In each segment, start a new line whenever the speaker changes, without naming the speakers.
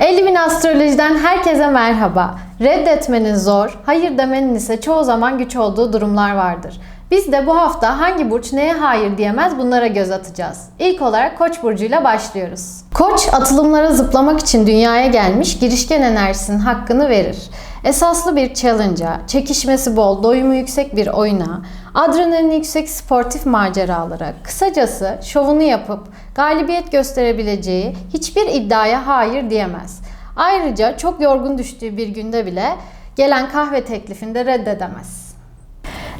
50 bin astrolojiden herkese merhaba. Reddetmenin zor, hayır demenin ise çoğu zaman güç olduğu durumlar vardır. Biz de bu hafta hangi burç neye hayır diyemez bunlara göz atacağız. İlk olarak Koç burcuyla başlıyoruz. Koç atılımlara zıplamak için dünyaya gelmiş girişken enerjisinin hakkını verir. Esaslı bir challenge'a, çekişmesi bol, doyumu yüksek bir oyuna, adrenalin yüksek sportif maceralara, kısacası şovunu yapıp galibiyet gösterebileceği hiçbir iddiaya hayır diyemez. Ayrıca çok yorgun düştüğü bir günde bile gelen kahve teklifini de reddedemez.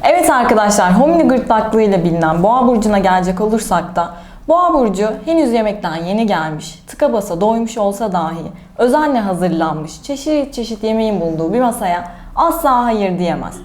Evet arkadaşlar, homini gırtlaklığı ile bilinen Boğa burcuna gelecek olursak da Boğa burcu henüz yemekten yeni gelmiş, tıka basa doymuş olsa dahi özenle hazırlanmış, çeşit çeşit yemeğin bulunduğu bir masaya asla hayır diyemez.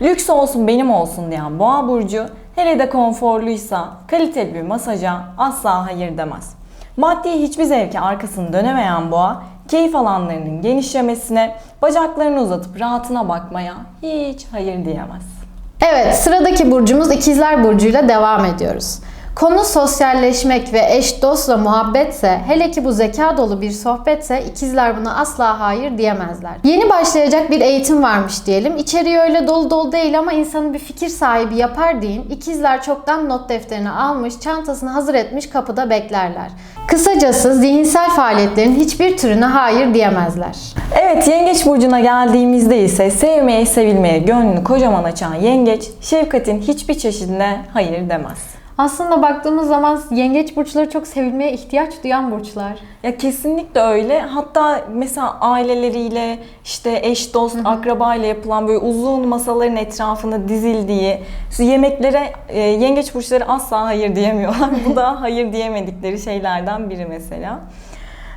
Lüks olsun benim olsun diyen Boğa burcu hele de konforluysa kaliteli bir masaja asla hayır demez. Maddi hiçbir zevke arkasını dönemeyen Boğa keyif alanlarının genişlemesine, bacaklarını uzatıp rahatına bakmaya hiç hayır diyemez.
Evet, sıradaki burcumuz İkizler Burcu'yla devam ediyoruz. Konu sosyalleşmek ve eş dostla muhabbetse, hele ki bu zeka dolu bir sohbetse ikizler buna asla hayır diyemezler. Yeni başlayacak bir eğitim varmış diyelim. İçeriği öyle dolu dolu değil ama insanı bir fikir sahibi yapar deyin. İkizler çoktan not defterini almış, çantasını hazır etmiş kapıda beklerler. Kısacası zihinsel faaliyetlerin hiçbir türüne hayır diyemezler.
Evet Yengeç Burcu'na geldiğimizde ise sevmeye sevilmeye gönlünü kocaman açan Yengeç, şefkatin hiçbir çeşidine hayır demez.
Aslında baktığımız zaman yengeç burçları çok sevilmeye ihtiyaç duyan burçlar.
Ya kesinlikle öyle. Hatta mesela aileleriyle, işte eş, dost, akraba ile yapılan böyle uzun masaların etrafında dizildiği yemeklere e, yengeç burçları asla hayır diyemiyorlar. Bu da hayır diyemedikleri şeylerden biri mesela.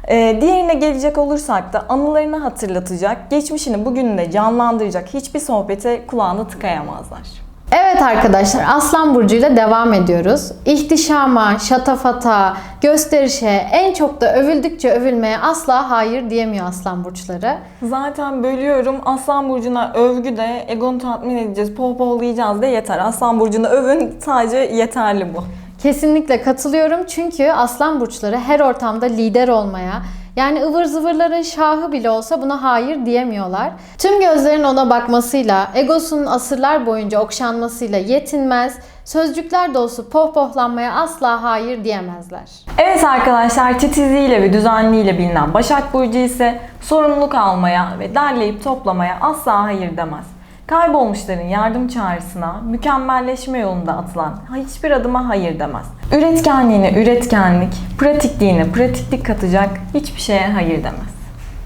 E, diğerine gelecek olursak da anılarını hatırlatacak, geçmişini bugününü de canlandıracak hiçbir sohbete kulağını tıkayamazlar.
Evet arkadaşlar Aslan Burcu'yla devam ediyoruz. İhtişama, şatafata, gösterişe, en çok da övüldükçe övülmeye asla hayır diyemiyor Aslan Burçları.
Zaten bölüyorum. Aslan Burcu'na övgü de egonu tatmin edeceğiz, pohpohlayacağız da yeter. Aslan Burcu'na övün sadece yeterli bu.
Kesinlikle katılıyorum çünkü Aslan Burçları her ortamda lider olmaya, yani ıvır zıvırların şahı bile olsa buna hayır diyemiyorlar. Tüm gözlerin ona bakmasıyla, egosunun asırlar boyunca okşanmasıyla yetinmez, sözcükler dolusu pohpohlanmaya asla hayır diyemezler.
Evet arkadaşlar titizliğiyle ve düzenliğiyle bilinen Başak Burcu ise sorumluluk almaya ve derleyip toplamaya asla hayır demez. Kaybolmuşların yardım çağrısına, mükemmelleşme yolunda atılan hiçbir adıma hayır demez. Üretkenliğine üretkenlik, pratikliğine pratiklik katacak hiçbir şeye hayır demez.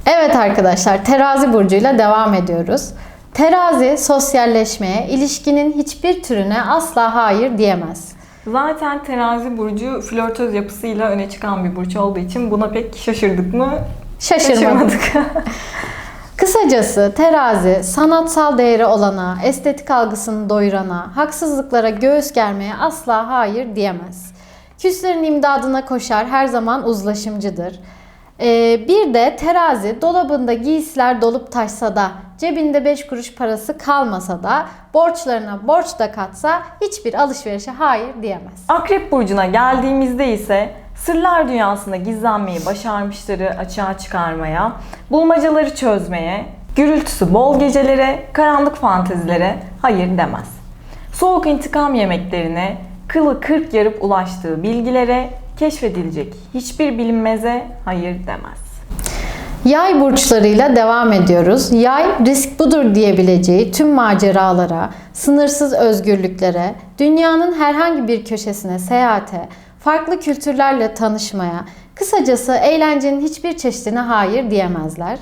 Evet arkadaşlar Terazi burcuyla devam ediyoruz. Terazi sosyalleşmeye, ilişkinin hiçbir türüne asla hayır diyemez.
Zaten terazi burcu flörtöz yapısıyla öne çıkan bir burç olduğu için buna pek şaşırdık mı?
Şaşırmadık. Kısacası terazi sanatsal değeri olana, estetik algısını doyurana, haksızlıklara göğüs germeye asla hayır diyemez. Küslerin imdadına koşar, her zaman uzlaşımcıdır. Ee, bir de terazi dolabında giysiler dolup taşsa da, cebinde 5 kuruş parası kalmasa da, borçlarına borç da katsa hiçbir alışverişe hayır diyemez.
Akrep burcuna geldiğimizde ise sırlar dünyasında gizlenmeyi başarmışları açığa çıkarmaya, bulmacaları çözmeye, gürültüsü bol gecelere, karanlık fantezilere hayır demez. Soğuk intikam yemeklerine, kılı kırk yarıp ulaştığı bilgilere, keşfedilecek hiçbir bilinmeze hayır demez.
Yay burçlarıyla devam ediyoruz. Yay risk budur diyebileceği tüm maceralara, sınırsız özgürlüklere, dünyanın herhangi bir köşesine seyahate, farklı kültürlerle tanışmaya, kısacası eğlencenin hiçbir çeşidine hayır diyemezler.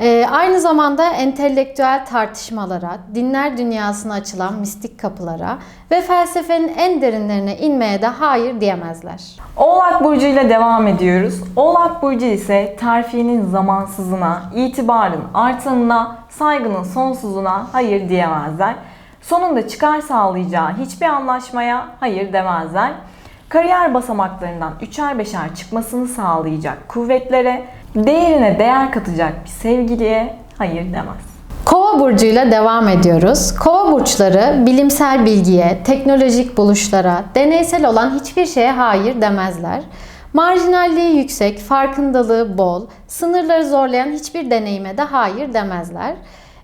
Ee, aynı zamanda entelektüel tartışmalara, dinler dünyasına açılan mistik kapılara ve felsefenin en derinlerine inmeye de hayır diyemezler.
Oğlak Burcu ile devam ediyoruz. Oğlak Burcu ise terfiyenin zamansızına, itibarın artanına, saygının sonsuzuna hayır diyemezler. Sonunda çıkar sağlayacağı hiçbir anlaşmaya hayır demezler. Kariyer basamaklarından üçer beşer çıkmasını sağlayacak kuvvetlere, değerine değer katacak bir sevgiliye hayır demez.
Kova burcuyla devam ediyoruz. Kova burçları bilimsel bilgiye, teknolojik buluşlara, deneysel olan hiçbir şeye hayır demezler. Marjinalliği yüksek, farkındalığı bol, sınırları zorlayan hiçbir deneyime de hayır demezler.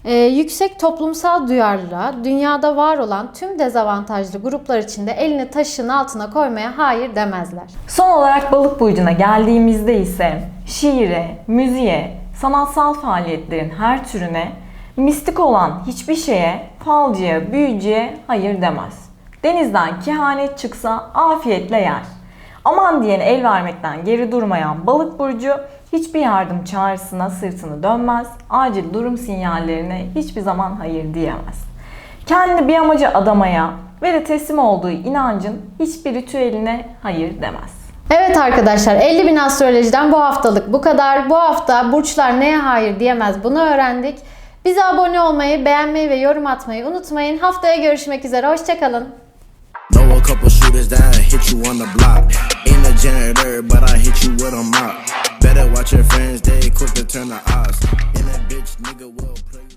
Ee, yüksek toplumsal duyarlılığa, dünyada var olan tüm dezavantajlı gruplar içinde elini taşın altına koymaya hayır demezler.
Son olarak balık burcuna geldiğimizde ise şiire, müziğe, sanatsal faaliyetlerin her türüne, mistik olan hiçbir şeye, falcıya, büyücüye hayır demez. Denizden kehanet çıksa afiyetle yer. Aman diyen el vermekten geri durmayan balık burcu hiçbir yardım çağrısına sırtını dönmez, acil durum sinyallerine hiçbir zaman hayır diyemez. Kendi bir amaca adamaya ve de teslim olduğu inancın hiçbir ritüeline hayır demez.
Evet arkadaşlar 50 bin astrolojiden bu haftalık bu kadar. Bu hafta burçlar neye hayır diyemez bunu öğrendik. Bize abone olmayı, beğenmeyi ve yorum atmayı unutmayın. Haftaya görüşmek üzere. Hoşçakalın.
Know a couple shooters that hit you on the block. Ain't a janitor, but I hit you with a mop. Better watch your friends, they quick to turn the odds. And that bitch nigga will.